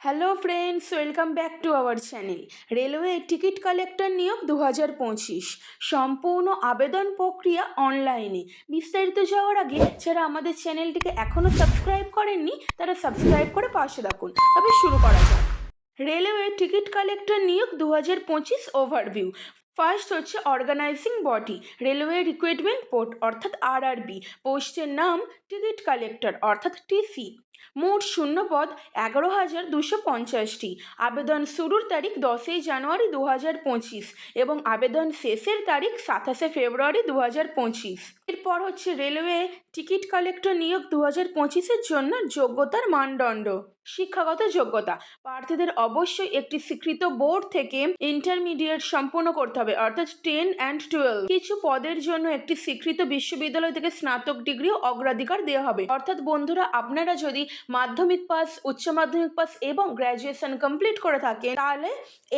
Hello friends welcome back to our channel railway ticket collector নিয়োগ দু হাজার পঁচিশ। সম্পূর্ণ আবেদন প্রক্রিয়া অনলাইনে বিস্তারিত যাওয়ার আগে, যারা আমাদের চ্যানেলটিকে এখনও সাবস্ক্রাইব করেননি, তারা সাবস্ক্রাইব করে পাশে রাখুন তবে শুরু করা যাক। রেলওয়ে টিকিট কালেক্টর নিয়োগ দু হাজার পঁচিশ ওভারভিউ ফার্স্ট হচ্ছে organizing body railway recruitment board অর্থাৎ আরআরবি পোস্টের নাম টিকিট কালেক্টর অর্থাৎ টিসি মোট শূন্য পদ এগারো হাজার দুশো পঞ্চাশটি। আবেদন শুরুর তারিখ দশই জানুয়ারি দু হাজার পঁচিশ এবং আবেদন শেষের তারিখ সাতাশে ফেব্রুয়ারি দু হাজার পঁচিশ। এরপর হচ্ছে রেলওয়ে টিকিট কালেক্টর নিয়োগ দু হাজার পঁচিশের জন্য যোগ্যতার মানদণ্ড। শিক্ষাগত যোগ্যতা। প্রার্থীদের অবশ্যই একটি স্বীকৃত বোর্ড থেকে ইন্টারমিডিয়েট সম্পূর্ণ করতে হবে, অর্থাৎ টেন অ্যান্ড টুয়েলভ। কিছু পদের জন্য একটি স্বীকৃত বিশ্ববিদ্যালয় থেকে স্নাতক ডিগ্রিও অগ্রাধিকার দেওয়া হবে। অর্থাৎ বন্ধুরা, আপনারা যদি মাধ্যমিক পাস, উচ্চ মাধ্যমিক পাস এবং গ্র্যাজুয়েশন কমপ্লিট করে থাকেন, তাহলে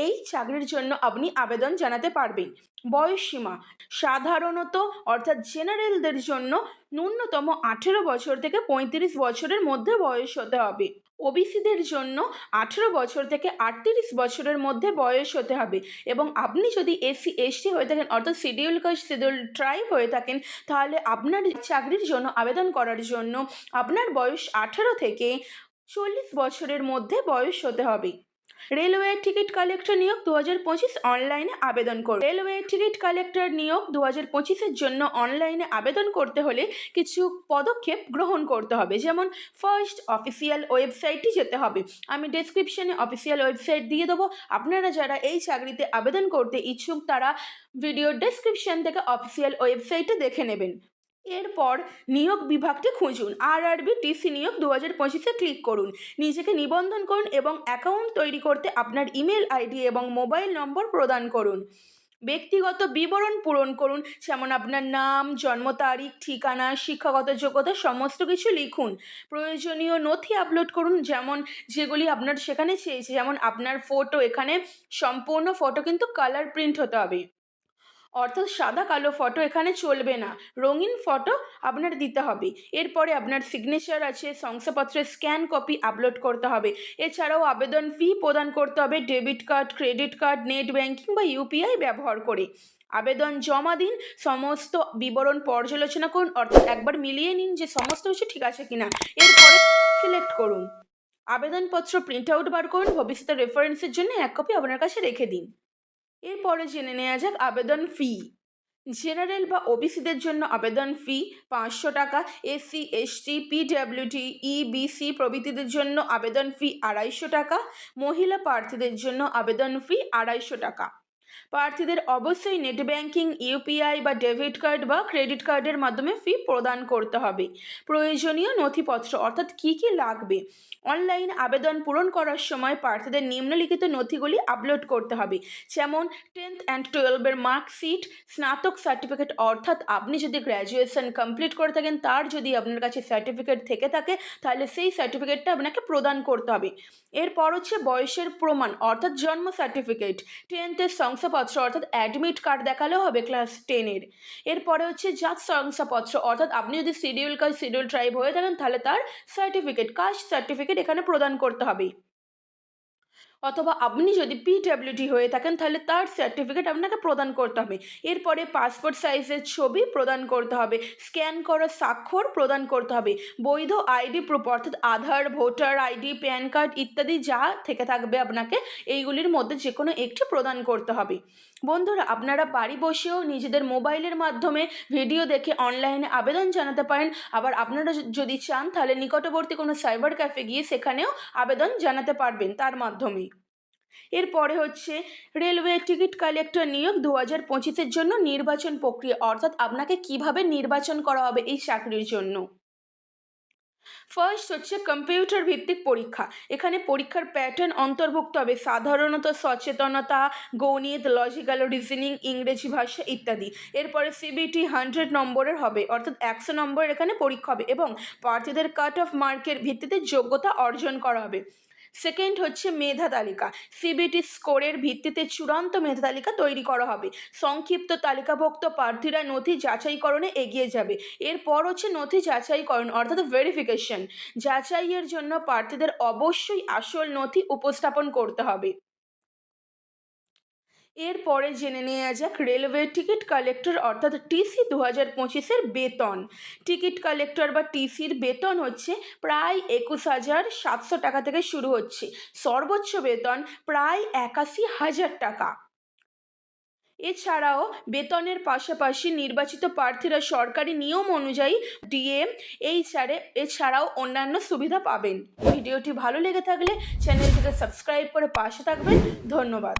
এই চাকরির জন্য আপনি আবেদন জানাতে পারবেন। বয়সসীমা। সাধারণত, অর্থাৎ জেনারেলদের জন্য ন্যূনতম আঠেরো বছর থেকে পঁয়ত্রিশ বছরের মধ্যে বয়স হতে হবে। ওবিসিদের জন্য আঠেরো বছর থেকে আটত্রিশ বছরের মধ্যে বয়স হতে হবে। এবং আপনি যদি এসসি, এসটি হয়ে থাকেন, অর্থাৎ শিডিউল কাস্ট, শিডিউল ট্রাইব হয়ে থাকেন, তাহলে আপনার চাকরির জন্য আবেদন করার জন্য আপনার বয়স আঠেরো থেকে চল্লিশ বছরের মধ্যে বয়স হতে হবে। রেলওয়ে টিকিট কালেক্টর নিয়োগ দু হাজার পঁচিশ অনলাইনে আবেদন করুন। রেলওয়ে টিকিট কালেক্টর নিয়োগ দু হাজার জন্য অনলাইনে আবেদন করতে হলে কিছু পদক্ষেপ গ্রহণ করতে হবে। যেমন ফার্স্ট অফিসিয়াল ওয়েবসাইটটি যেতে হবে। আমি ডেসক্রিপশনে অফিসিয়াল ওয়েবসাইট দিয়ে দেবো। আপনারা যারা এই চাকরিতে আবেদন করতে ইচ্ছুক, তারা ভিডিও ডেসক্রিপশন থেকে অফিসিয়াল ওয়েবসাইটে দেখে নেবেন। এরপর নিয়োগ বিভাগটি খুঁজুন। আরআরবি টিসি নিয়োগ দু হাজার পঁচিশে ক্লিক করুন। নিজেকে নিবন্ধন করুন এবং অ্যাকাউন্ট তৈরি করতে আপনার ইমেল আইডি এবং মোবাইল নম্বর প্রদান করুন। ব্যক্তিগত বিবরণ পূরণ করুন, যেমন আপনার নাম, জন্ম তারিখ, ঠিকানা, শিক্ষাগত যোগ্যতা, সমস্ত কিছু লিখুন। প্রয়োজনীয় নথি আপলোড করুন, যেমন যেগুলি আপনার সেখানে চেয়েছে, যেমন আপনার ফটো এখানে সম্পূর্ণ ফটো কিন্তু কালার প্রিন্ট হতে হবে। অর্থাৎ সাদা কালো ফটো এখানে চলবে না। রঙিন ফটো আপনার দিতে হবে। এরপরে আপনার সিগনেচার আছে, শংসাপত্রের স্ক্যান কপি আপলোড করতে হবে। এছাড়াও আবেদন ফি প্রদান করতে হবে debit card credit card net banking বা ইউপিআই ব্যবহার করে। আবেদন জমা দিন, সমস্ত বিবরণ পর্যালোচনা করুন, অর্থাৎ একবার মিলিয়ে নিন যে সমস্ত কিছু ঠিক আছে কিনা। এরপরে সিলেক্ট করুন। আবেদনপত্র প্রিন্ট আউট বার করুন ভবিষ্যতে রেফারেন্সের জন্য এক কপি আপনার কাছে রেখে দিন। এরপরে জেনে নেওয়া যাক আবেদন ফি জেনারেল বা ওবিসিদের জন্য আবেদন ফি পাঁচশো টাকা এসসি এসটি পিডাব্লিউডি ইবিসি প্রভৃতিদের জন্য আবেদন ফি আড়াইশো টাকা, মহিলা প্রার্থীদের জন্য আবেদন ফি আড়াইশো টাকা। প্রার্থীদের অবশ্যই নেট ব্যাঙ্কিং ইউপিআই বা ডেবিট কার্ড বা ক্রেডিট কার্ডের মাধ্যমে ফি প্রদান করতে হবে। প্রয়োজনীয় নথিপত্র অর্থাৎ কী কী লাগবে? অনলাইন আবেদন পূরণ করার সময় প্রার্থীদের নিম্নলিখিত নথিগুলি আপলোড করতে হবে। যেমন টেন্থ অ্যান্ড টুয়েলভের মার্কশিট স্নাতক সার্টিফিকেট অর্থাৎ আপনি যদি গ্র্যাজুয়েশন কমপ্লিট করে থাকেন, তার যদি আপনার কাছে সার্টিফিকেট থেকে থাকে, তাহলে সেই সার্টিফিকেটটা আপনাকে প্রদান করতে হবে। এরপর হচ্ছে বয়সের প্রমাণ অর্থাৎ জন্ম সার্টিফিকেট টেন্থের শংসাপত্র, অর্থাৎ অ্যাডমিট কার্ড দেখালেও হবে ক্লাস টেনের এরপরে হচ্ছে জাত শংসাপত্র, অর্থাৎ আপনি যদি শিডিউল কাস্ট শিডিউল ট্রাইব হয়ে থাকেন, তাহলে তার সার্টিফিকেট কাস্ট সার্টিফিকেট এখানে প্রদান করতে হবে। অথবা আপনি যদি পিডাব্লিউডি হয়ে থাকেন, তাহলে তার সার্টিফিকেট আপনাকে প্রদান করতে হবে। এরপরে পাসপোর্ট সাইজের ছবি প্রদান করতে হবে। স্ক্যান করা স্বাক্ষর প্রদান করতে হবে। বৈধ আইডি প্রুফ অর্থাৎ Aadhaar voter ID PAN card ইত্যাদি যা থেকে থাকবে আপনাকে, এইগুলির মধ্যে যে কোনো একটি প্রদান করতে হবে। বন্ধুরা, আপনারা বাড়ি বসেও নিজেদের মোবাইলের মাধ্যমে ভিডিও দেখে অনলাইনে আবেদন জানাতে পারেন। আবার আপনারা যদি চান, তাহলে নিকটবর্তী কোনো সাইবার ক্যাফে গিয়ে সেখানেও আবেদন জানাতে পারবেন তার মাধ্যমে এরপরে হচ্ছে, রেলওয়ে টিকিট কালেক্টর নিয়োগ দু হাজার পঁচিশের জন্য নির্বাচন প্রক্রিয়া, অর্থাৎ আপনাকে কীভাবে নির্বাচন করা হবে এই চাকরির জন্য। ফার্স্ট হচ্ছে কম্পিউটার ভিত্তিক পরীক্ষা। এখানে পরীক্ষার প্যাটার্ন অন্তর্ভুক্ত হবে। সাধারণত সচেতনতা, গণিত লজিক্যাল রিজনিং ইংরেজি ভাষা ইত্যাদি। এরপরে সিবিটি হান্ড্রেড নম্বরের হবে, অর্থাৎ একশো নম্বরের এখানে পরীক্ষা হবে এবং প্রার্থীদের কাট অফ মার্কের ভিত্তিতে যোগ্যতা অর্জন করা হবে। সেকেন্ড হচ্ছে মেধা তালিকা। সিবিটি স্কোরের ভিত্তিতে চূড়ান্ত মেধা তালিকা তৈরি করা হবে। সংক্ষিপ্ত তালিকাভুক্ত প্রার্থীরা নথি যাচাইকরণে এগিয়ে যাবে। এরপর হচ্ছে নথি যাচাইকরণ, অর্থাৎ ভেরিফিকেশন যাচাইয়ের জন্য প্রার্থীদের অবশ্যই আসল নথি উপস্থাপন করতে হবে। এরপরে জেনে নেওয়া যাক রেলওয়ে টিকিট কালেক্টর অর্থাৎ টিসি দু হাজার পঁচিশের বেতন। টিকিট কালেক্টর বা টিসির বেতন হচ্ছে প্রায় একুশ হাজার সাতশো টাকা থেকে শুরু হচ্ছে। সর্বোচ্চ বেতন প্রায় একাশি হাজার টাকা। এছাড়াও বেতনের পাশাপাশি নির্বাচিত প্রার্থীরা সরকারি নিয়ম অনুযায়ী ডিএম এইচআরএ এছাড়াও অন্যান্য সুবিধা পাবেন। ভিডিওটি ভালো লেগে থাকলে চ্যানেলটিকে সাবস্ক্রাইব করে পাশে থাকবেন। ধন্যবাদ।